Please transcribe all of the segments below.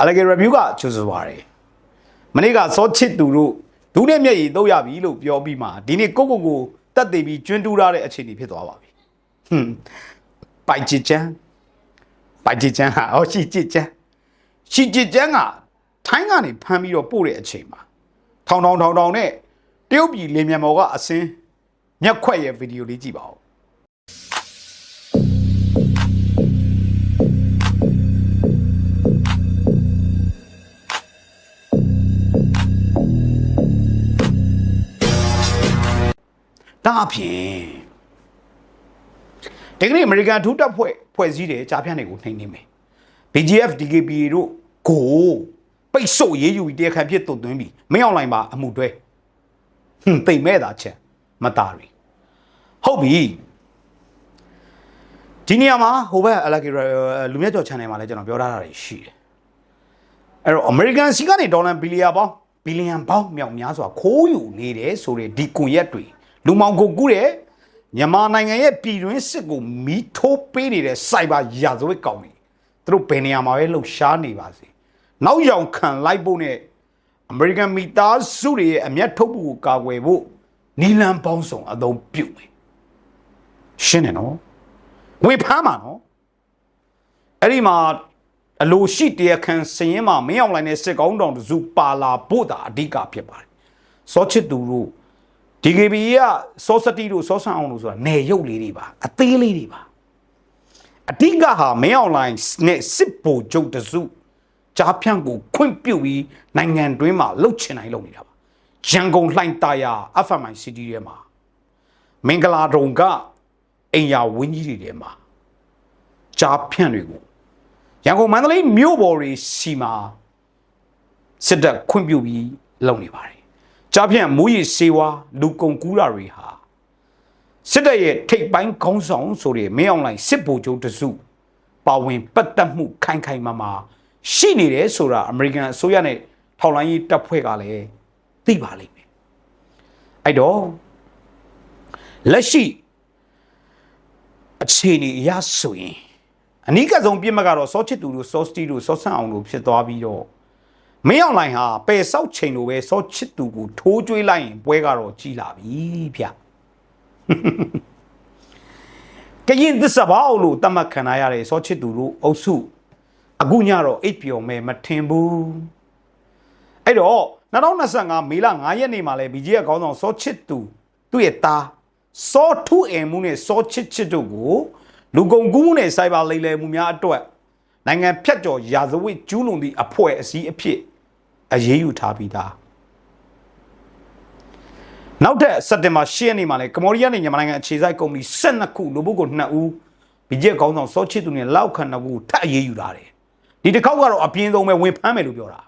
အလကေ review ကချူဆိုပါတယ်မနေ့ကစောချစ်သူတို့ဒူးနဲ့မျက်ရည်တော့ရပြီလို့ပြောပြီးမှဒီနေ့ကိုကိုကိုတက်သေးပြီးကျွန်းတူးရတဲ့အခြေအနေဖြစ်သွားပါပြီဟွန်းပိုက်ချစ်ချမ်းပိုက်ချစ်ချမ်းဟာဟောရှိချစ်ချမ်းရှိချစ်ချမ်းကထိုင်းကနေဖမ်းပြီးတော့ပို့တဲ့အချိန်မှာထောင်ထောင်ထောင်ထောင်နဲ့တရုတ်ပြည်လင်မြန်မော်ကအစင်းမျက်ခွက်ရဲ့ဗီဒီယိုလေးကြည့်ပါဦး ဒါအပြင်ဒီကနေ့အမေရိကန်ထူးတပ်ဖွဲ့ဖွဲ့စည်းတဲ့ကြားဖြန့်တွေကိုနှိမ်နေမယ် BGF DKP တို့ကိုပိတ်ဆို့ရေးယူပြီးတရားခံဖြစ်တုတ်သွင်းပြီးမင်းအောင်လိုင်းပါအမှုတွဲဟွန်းတိမ်မဲ့တာချက်မသားရီဟုတ်ပြီဒီနေရာမှာဟိုဘက်အလက်ဂီလူမြတ်ကျော် channel မှာလည်းကျွန်တော်ပြောထားတာတွေရှိတယ်အဲ့တော့ American စီကနေဒေါ်လာဘီလီယံပေါင်းဘီလီယံပေါင်းမြောက်များစွာခိုးယူနေတယ်ဆိုတဲ့ဒီကွန်ရက်တွေ လူမောင်ကိုကူးတဲ့မြန်မာနိုင်ငံရဲ့ပြည်တွင်းစစ်ကိုမီးထိုးပေးနေတဲ့စိုက်ဘာရာဇဝတ်ကောင်တွေသူတို့ဘယ်နေရာမှာပဲလှုပ်ရှားနေပါစေနောက်ရောင်ခံလိုက်ဖို့နဲ့ American မိသားစုတွေရဲ့အမျက်ထုတ်မှုကိုကာကွယ်ဖို့နီလန်ပေါင်းစုံအသုံးပြုမယ်ရှင်းတယ်နော်ဝေဖမ်းပါနော်အဲ့ဒီမှာအလိုရှိတရားခံစရင်မှာမင်းအောင်လိုင်းနဲ့စစ်ကောင်းတောင်တစုပါလာဖို့တာအဓိကဖြစ်ပါတယ်စောချစ်သူတို့ DKB ကစောစတီတို့စောဆန်အောင်လို့ဆိုတာနေရုပ်လေးတွေပါအသေးလေးတွေပါအဓိကဟာမင်းအောင်လိုင်းနဲ့စစ်ဗိုလ်ချုပ်တစုကြားဖြန့်ကိုခွင့်ပြုပြီးနိုင်ငံတွင်းမှာလှုပ်ချင်တိုင်းလုပ်နေတာပါရန်ကုန်လှိုင်တာယာ FMI City ထဲမှာမင်္ဂလာတုံကအိမ်ယာဝင်းကြီးတွေထဲမှာကြားဖြန့်တွေကိုရန်ကုန်မန္တလေးမြို့ပေါ်တွေစီမှာစစ်တပ်ခွင့်ပြုပြီးလုပ်နေပါတယ် ကြားဖြန့်မူရည်စေဝါလူကုန်ကူးတာတွေဟာစစ်တပ်ရဲ့ထိပ်ပိုင်းခေါင်းဆောင်ဆိုတဲ့မင်းအောင်လှိုင်စစ်ဗိုလ်ချုပ်တစုပါဝင်ပတ်သက်မှုခိုင်ခိုင်မာမာရှိနေတယ်ဆိုတာအမေရိကန်အစိုးရနဲ့ထောက်လိုင်းရေးတပ်ဖွဲ့ကလည်းသိပါလိမ့်မယ်အဲ့တော့လက်ရှိအခြေအနေအရဆိုရင်အနိကဆုံးပြစ်မှတ်ကတော့စောချစ်သူတို့စောစတီတို့စောဆန့်အောင်တို့ဖြစ်သွားပြီးတော့ မင်းအောင်လိုင်ဟာပယ်ဆောက်ချိန်လိုပဲစောချစ်သူကိုထိုးကျွေးလိုက်ရင်ပွဲကတော့ကြီးလာပြီဗျကရင်သစ္စာဘောက်လို့တတ်မှတ်ခံရတဲ့စောချစ်သူတို့အုပ်စုအခုညတော့အိပ်ပျော်မဲ့မထင်ဘူးအဲ့တော့2025မေလ9ရက်နေ့မှာလဲ BJ ကခေါင်းဆောင်စောချစ်သူသူ့ရဲ့သားစောထုအင်မှုနဲ့စောချစ်ချစ်တို့ကိုလူကုန်ကူးမှုနဲ့စိုက်ပါလိမ့်လေမှုများအတွက်နိုင်ငံဖြတ်ကျော်ရာဇဝတ်ကျူးလွန်သည့်အဖွဲ့အစည်းအဖြစ် အရေးယူထားပြီးသားနောက်ထပ်စက်တင်ဘာ10ရက်နေ့မှာလဲကမ္ဘောဒီးယားနဲ့မြန်မာနိုင်ငံအခြေစိုက်ကုမ္ပဏီ12ခုလူပုဂ္ဂိုလ်2ဦးဘီဂျက်ခေါင်းဆောင်စောချစ်သူနဲ့လောက်ခဏကူထပ်အရေးယူထားတယ်ဒီတစ်ခေါက်ကတော့အပြင်းဆုံးပဲဝင်ဖမ်းမယ်လို့ပြောတာ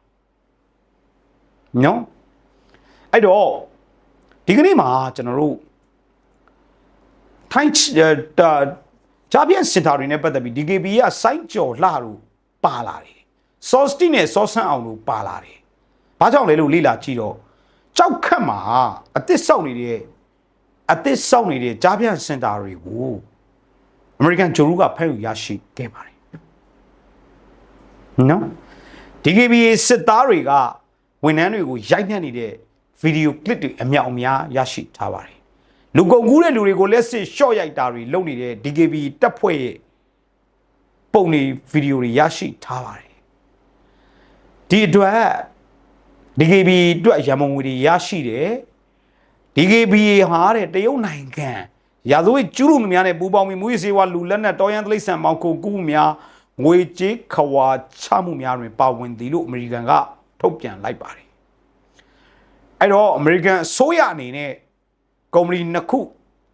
နော်အဲ့တော့ဒီကနေ့မှာကျွန်တော်တို့ထိုင်းတာဂျာပြန်စင်တာတွေနဲ့ပတ်သက်ပြီး DKB ကစိုက်ကြော်လှတို့ပါလာတယ်စောစတီနဲ့စောဆန်းအောင်တို့ပါလာတယ် ဘာကြောင့်လဲလို့လေ့လာကြည့်တော့ကြောက်ခတ်မှာအသစ်ဆောက်နေတဲ့အသစ်ဆောက်နေတဲ့ဂျာပြန်စင်တာတွေကိုအမေရိကန်ဂျိုရူကဖဲယူရရှိခဲ့ပါတယ်နော် DKB စစ်သားတွေကဝန်ထမ်းတွေကိုရိုက်နှက်နေတဲ့ဗီဒီယိုကလစ်တွေအမြောက်အများရရှိထားပါတယ်လူကုန်ကူးတဲ့လူတွေကိုလက်စစ်ရှော့ရိုက်တာတွေလုပ်နေတဲ့ DKB တပ်ဖွဲ့ရဲ့ပုံတွေဗီဒီယိုတွေရရှိထားပါတယ်ဒီအတွက် DKB အတွက်ရမုံငွေတွေရရှိတယ် DKB ဟာတဲ့တရုတ်နိုင်ငံရာဇဝတ်ကျူးလွန်မှုများနဲ့ပူးပေါင်းပြီးမူရစေဝါလူလက်နက်တော်ရန်တိရစ္ဆာန်မောင်ကိုကူးမှုများငွေကြေးခွာချမှုများတွင်ပါဝင်သည်လို့အမေရိကန်ကထုတ်ပြန်လိုက်ပါတယ်အဲ့တော့အမေရိကန်အစိုးရအနေနဲ့ကုမ္ပဏီနှစ်ခု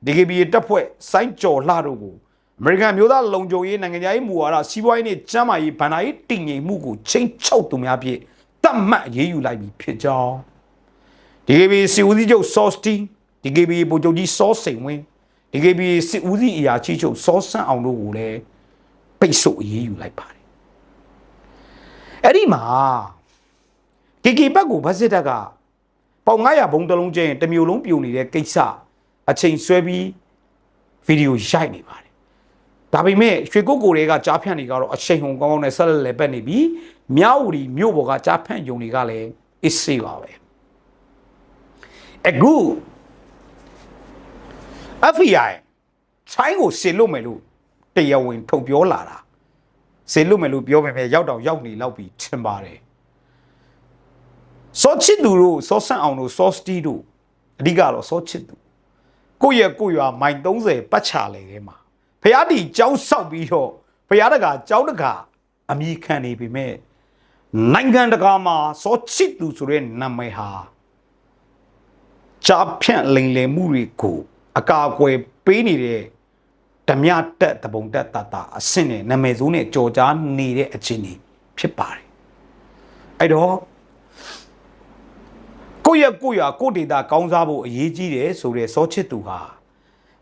DKB တပ်ဖွဲ့စိုင်းကြော်လှတို့ကိုအမေရိကန်မျိုးသားလုံခြုံရေးနိုင်ငံရေးမူဝါဒစီးပွားရေးနဲ့ကျန်းမာရေးဗန္ဒာရေးတည်ငြိမ်မှုကိုချိန်ချုပ်သူများဖြင့် တတ်မှတ်အရေးယူလိုက်ပြီဖြစ်ကြောင်း DKB စီဦးစီးချုပ်စောစတီ DKB ဗိုလ်ချုပ်ကြီးစောစိန်ဝင်း DKB စစ်ဦးစီးအရာရှိချုပ်စောဆန်းအောင်တို့ကိုလည်းပိတ်ဆို့အရေးယူလိုက်ပါတယ်အဲ့ဒီမှာ KK ဘက်ကိုဗတ်စစ်တပ်ကပေါင်900ဘုံတစ်လုံးကျရင်တစ်မျိုးလုံးပြိုနေတဲ့ကိစ္စအချိန်ဆွဲပြီးဗီဒီယိုရိုက်နေပါတယ် ဒါပေမဲ့ရွှေကုတ်ကိုတွေကကြားဖြန့်တွေကတော့အချိန်ဟုန်ကောင်းကောင်းနဲ့ဆက်လက်လက်ပတ်နေပြီးမြောက်ဝတီမြို့ပေါ်ကကြားဖြန့်ယုံတွေကလည်းအစ်စေးပါပဲအခု FBI ချိုင်းကိုဆင်လို့မယ်လို့တရားဝင်ထုတ်ပြောလာတာဆင်လို့မယ်လို့ပြောပေမဲ့ရောက်တော့ရောက်နေလောက်ပြီးထင်ပါတယ်စောချစ်သူတို့စောဆန့်အောင်တို့စောစတီတို့အဓိကတော့စောချစ်သူကိုယ့်ရဲ့ကိုယ့်ရွာမိုင်30ပတ်ချလေထဲမှာ ဖះတီကြောင်းဆောက်ပြီးတော့ဖះတကာကြောင်းတကာအမိခံနေပြီမဲ့နိုင်ငံတကာမှာစောချစ်သူဆိုတဲ့နာမည်ဟာကြားဖြန့်လိမ်လည်မှုတွေကိုအကာအကွယ်ပေးနေတဲ့ဓမြတက်တပုံတက်တတာအဆင့်နဲ့နာမည်ဆိုးနဲ့ကြော်ကြားနေတဲ့အခြေအနေဖြစ်ပါတယ်အဲ့တော့ကိုယ့်ရဲ့ကိုယ့်ရာကိုယ့်ဒေတာကောင်းစားဖို့အရေးကြီးတယ်ဆိုတဲ့စောချစ်သူဟာ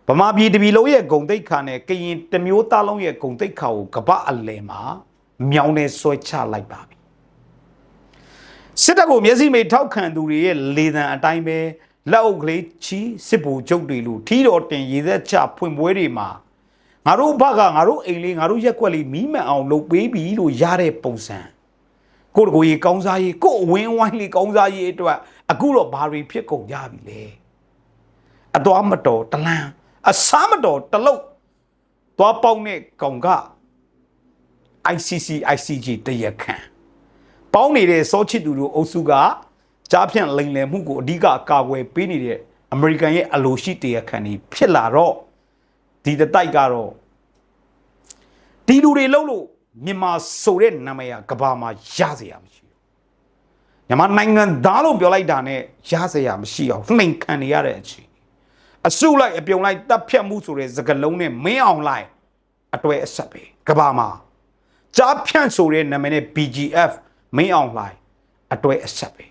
ဗမာပြည်တပြည်လုံးရဲ့ဂုံတိတ်ခါနဲ့ကရင်တစ်မျိုးသားလုံးရဲ့ဂုံတိတ်ခါကိုကပအလယ်မှာမြောင်းနဲ့ဆွဲချလိုက်ပါပြီစစ်တပ်ကိုမျက်စိမိတ်ထောက်ခံသူတွေရဲ့လေသံအတိုင်းပဲလက်အုပ်ကလေးချီစစ်ဘူကျုပ်တွေလို့ထီတော်တင်ရေသက်ချဖွင့်ပွဲတွေမှာငါတို့ဘကငါတို့အိမ်လေးငါတို့ရက်ွက်လေးမီးမှန်အောင်လုပ်ပေးပြီလို့ရတဲ့ပုံစံကိုယ့်တကိုယ်ကြီးကောင်းစားရေးကိုယ့်အဝင်းဝိုင်းလေးကောင်းစားရေးအတွက်အခုတော့ဘာတွေဖြစ်ကုန်ကြပြီလဲအသွားမတော်တလန်း အစားမတော်တလုတ်သွားပေါက်တဲ့ကောင်က ICC ICJ တရခံပေါင်းနေတဲ့စောချစ်သူတို့အုပ်စုကကြားဖြန့်လိန်လယ်မှုကိုအဓိကကာကွယ်ပေးနေတဲ့အမေရိကန်ရဲ့အလိုရှိတရခံတွေဖြစ်လာတော့ဒီတိုက်ကတော့ဒီလူတွေလှုပ်လို့မြန်မာဆိုတဲ့နာမည်ကကဘာမှာရစရာမရှိဘူးမြန်မာနိုင်ငံသားလို့ပြောလိုက်တာနဲ့ရစရာမရှိအောင်နှိမ်ခံနေရတဲ့အချိန် အစုလိုက်အပြုံလိုက်တပ်ဖြတ်မှုဆိုတဲ့စကားလုံးနဲ့မင်းအောင်လိုက်အတွဲအဆက်ပဲကဘာမှာကြားဖြန့်ဆိုတဲ့နာမည်နဲ့ BGF မင်းအောင်လိုက်အတွဲအဆက်ပဲ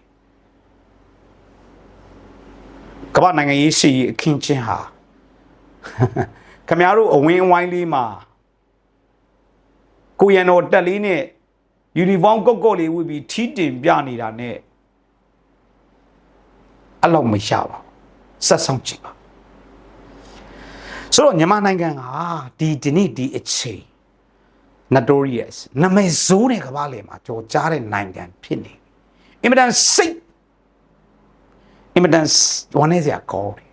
ကမ္ဘာနိုင်ငံရေးစီအခင်းချင်းဟာခမရတို့အဝင်းအဝိုင်းလေးမှာကိုရန်တော်တက်လေးနဲ့ယူနီဖောင်းကုတ်ကုတ်လေးဝတ်ပြီးထီးတင်ပြနေတာနဲ့အဲ့လောက်မရပါဘူးဆက်ဆောင်ကြည့်ပါ ဆိုတော့မြန်မာနိုင်ငံကဒီဒီနေ့ဒီအချိန် notorious နာမည်ဆိုးတဲ့ကမ္ဘာလေမှာကြော်ကြားတဲ့နိုင်ငံဖြစ်နေအင်မတန်စိတ်အင်မတန်ဝမ်းနေစရာကောင်းတယ်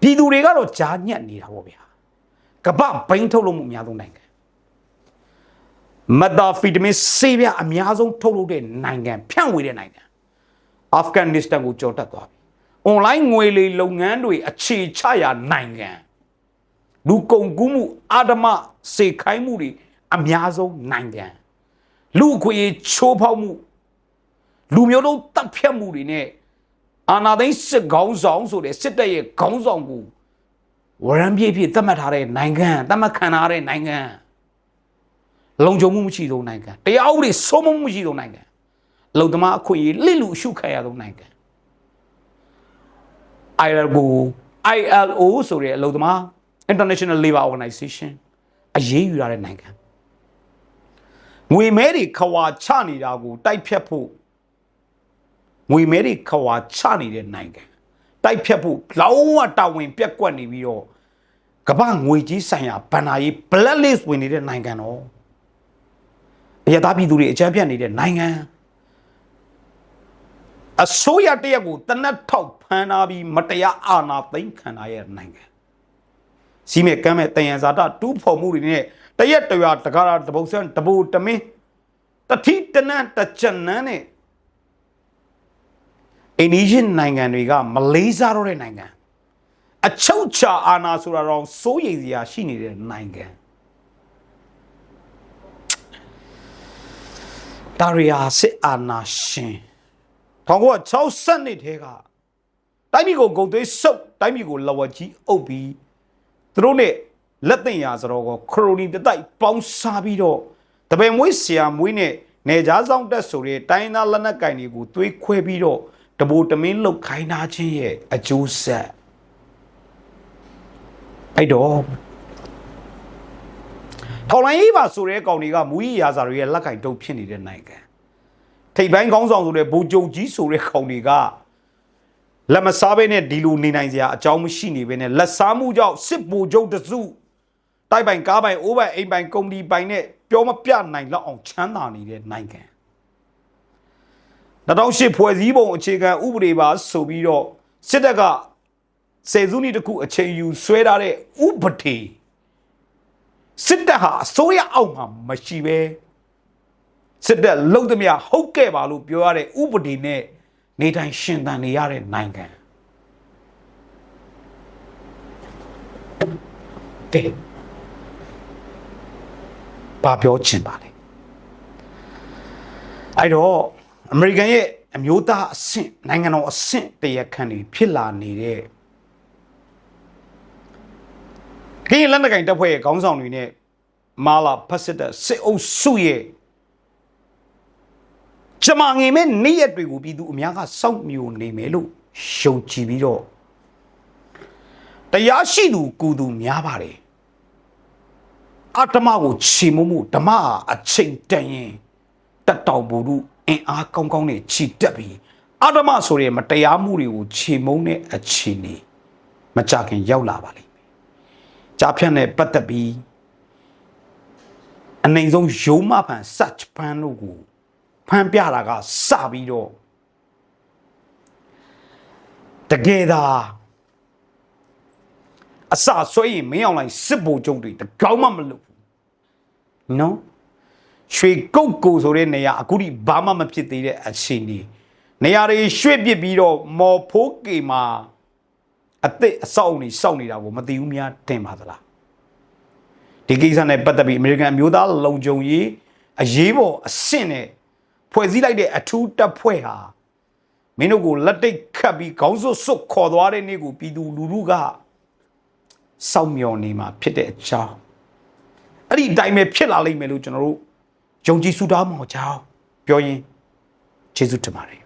ပြည်သူတွေကတော့ကြားညက်နေတာပေါ့ဗျာကပ္ပဘိန်းထုတ်လို့မှုအများဆုံးနိုင်ငံမက်တာဖီတမင်ဆေးပြအများဆုံးထုတ်လုပ်တဲ့နိုင်ငံဖြန့်ဝေတဲ့နိုင်ငံအာဖဂန်နစ္စတန်ကိုကြော်တက်သွားပြီအွန်လိုင်းငွေလေလုပ်ငန်းတွေအခြေချရာနိုင်ငံ လူကုန်ကူးမှုအာဓမစေခိုင်းမှုတွေအများဆုံးနိုင်ငံလူအခွင့်အရေးချိုးဖောက်မှုလူမျိုးလုံးတပ်ဖြတ်မှုတွေနဲ့အာနာသိန်းစစ်ခေါင်းဆောင်ဆိုတဲ့စစ်တပ်ရဲ့ခေါင်းဆောင်ကိုဝရံပြည့်ပြည့်သတ်မှတ်ထားတဲ့နိုင်ငံသတ်မှတ်ခံထားတဲ့နိုင်ငံလုံခြုံမှုမရှိသောနိုင်ငံတရားဥပဒေစိုးမိုးမှုမရှိသောနိုင်ငံလုံသမားအခွင့်အရေးလိလူအရှုခံရသောနိုင်ငံ ILO ILO ဆိုတဲ့အလုံသမား International Labour Organization အရေးယူရတဲ့နိုင်ငံငွေမဲတွေခွာချနေတာကိုတိုက်ဖြတ်ဖို့ငွေမဲတွေခွာချနေတဲ့နိုင်ငံတိုက်ဖြတ်ဖို့လောင်းဝတာဝန်ပြက်ကွက်နေပြီးတော့ကမ္ဘာငွေကြီးဆိုင်ရာဘဏ္ဍာရေး blacklist ဝင်နေတဲ့နိုင်ငံတော့အရသားပြည်သူတွေအကြမ်းဖက်နေတဲ့နိုင်ငံအစိုးရတရက်ကိုတနတ်ထောက်ဖမ်းထားပြီးမတရားအာဏာသိမ်းခံရတဲ့နိုင်ငံ စီးမဲ့ကမ်းမဲ့တယံဇာတတူးဖော်မှုတွေနဲ့တရက်တရွာတကားတပုတ်ဆန်းတဘူတမင်းတတိတနန်းတကြနန်းနဲ့အိန္ဒိယနိုင်ငံတွေကမလေးစားတော့တဲ့နိုင်ငံအချုပ်ချာအာဏာဆိုတာတော့စိုးရိမ်စရာရှိနေတဲ့နိုင်ငံဒါရီယာစစ်အာဏာရှင်1960နှစ်ထဲကတိုင်းပြည်ကိုဂုံသွေးစုပ်တိုင်းပြည်ကိုလဝကြီးအုပ်ပြီး သူတို့နဲ့လက်သိညာစတော့ကိုခရိုနီတတိုက်ပေါင်းစားပြီးတော့တပည့်မွေးဆရာမွေးနဲ့နေကြားဆောင်တက်ဆိုတဲ့တိုင်းသားလက်နက်ကင်တွေကိုသွေးခွဲပြီးတော့တဘိုတမင်းလုတ်ခိုင်းထားခြင်းရဲ့အကျိုးဆက်အဲ့တော့ထော်လိုင်းရေးပါဆိုတဲ့ကောင်တွေကမူကြီးရာဇာတွေရဲ့လက်ကင်တုပ်ဖြစ်နေတဲ့နိုင်ငံထိပ်ပိုင်းကောင်းဆောင်ဆိုတဲ့ဘူဂျုံကြီးဆိုတဲ့ကောင်တွေက လက်မစားဘဲနဲ့ဒီလိုနေနိုင်စရာအကြောင်းမရှိနေဘဲနဲ့လက်စားမှုကြောင့်စစ်ဘူဂျုံတစုတိုက်ပိုင်ကားပိုင်အိုးပိုင်အိမ်ပိုင်ကုမ္ပဏီပိုင်နဲ့ပြောမပြနိုင်လောက်အောင်ချမ်းသာနေတဲ့နိုင်ငံ2008ဖွဲ့စည်းပုံအခြေခံဥပဒေပါဆိုပြီးတော့စစ်တပ်ကစေစုနှစ်တစ်ခုအချိန်ယူဆွဲထားတဲ့ဥပဒေစစ်တပ်ဟာအစိုးရအောက်မှာမရှိပဲစစ်တပ်လုံသမျှဟုတ်ကဲ့ပါလို့ပြောရတဲ့ဥပဒေနဲ့ နေထိုင်ရှင်သန်နေရတဲ့နိုင်ငံကဲဘာပြောချင်ပါလဲအဲ့တော့အမေရိကန်ရဲ့အမျိုးသားအဆင့်နိုင်ငံတော်အဆင့်တရားခံတွေဖြစ်လာနေတဲ့ခင်းလက်နက်ကင်တပ်ဖွဲ့ရဲ့ခေါင်းဆောင်တွေနဲ့မာလာဖက်စစ်တဲ့စစ်အုပ်စုရဲ့ ကျမငယ်မဲ့နေ့ရက်တွေကိုပြည်သူအများကစောင့်မျိုးနေမယ်လို့ရှုံကြည်ပြီးတော့တရားရှိသူကူသူများပါတယ်အတ္တမကိုချေမှုမှုဓမ္မဟာအချိန်တန်ရင်တက်တောင်ဘူရုအင်အားကောင်းကောင်းနဲ့ခြိတက်ပြီးအတ္တမဆိုတဲ့မတရားမှုတွေကိုခြေမုံတဲ့အခြေအနေမကြခင်ရောက်လာပါလိမ့်မယ်။ကြားဖြတ်နဲ့ပတ်သက်ပြီးအနိုင်ဆုံးရုံးမဖန် search ဖန်လို့ကို ဖန်ပြတာကစပြီးတော့တကယ်သာအစဆွဲရင်မင်းအောင်လိုက်စစ်ဘိုလ်ချုပ်တွေတကောင်းမှမလုပ်ဘူးနော်ရွှေကုတ်ကိုဆိုတဲ့နေရာအခုထိဘာမှမဖြစ်သေးတဲ့အခြေအနေနေရာတွေရွှေ့ပစ်ပြီးတော့မော်ဖိုးကေမှာအစ်စ်အဆောက်အုံတွေစောက်နေတာကိုမသိဘူးများတင်ပါသလားဒီကိစ္စနဲ့ပတ်သက်ပြီးအမေရိကန်အမျိုးသားလုံခြုံရေးအရေးပေါ်အဆင့်နဲ့ ဖွဲ့စည်းလိုက်တဲ့အထူးတပ်ဖွဲ့ဟာမင်းတို့ကိုလက်တိတ်ခတ်ပြီးခေါင်းစွပ်စွတ်ခေါ်သွားတဲ့နေ့ကိုပြည်သူလူထုကစောင့်မျှော်နေမှာဖြစ်တဲ့အကြောင်းအဲ့ဒီအတိုင်းပဲဖြစ်လာလိမ့်မယ်လို့ကျွန်တော်တို့ယုံကြည်ဆုတောင်းမှာကြောင်းပြောရင်ကျေးဇူးတင်ပါတယ်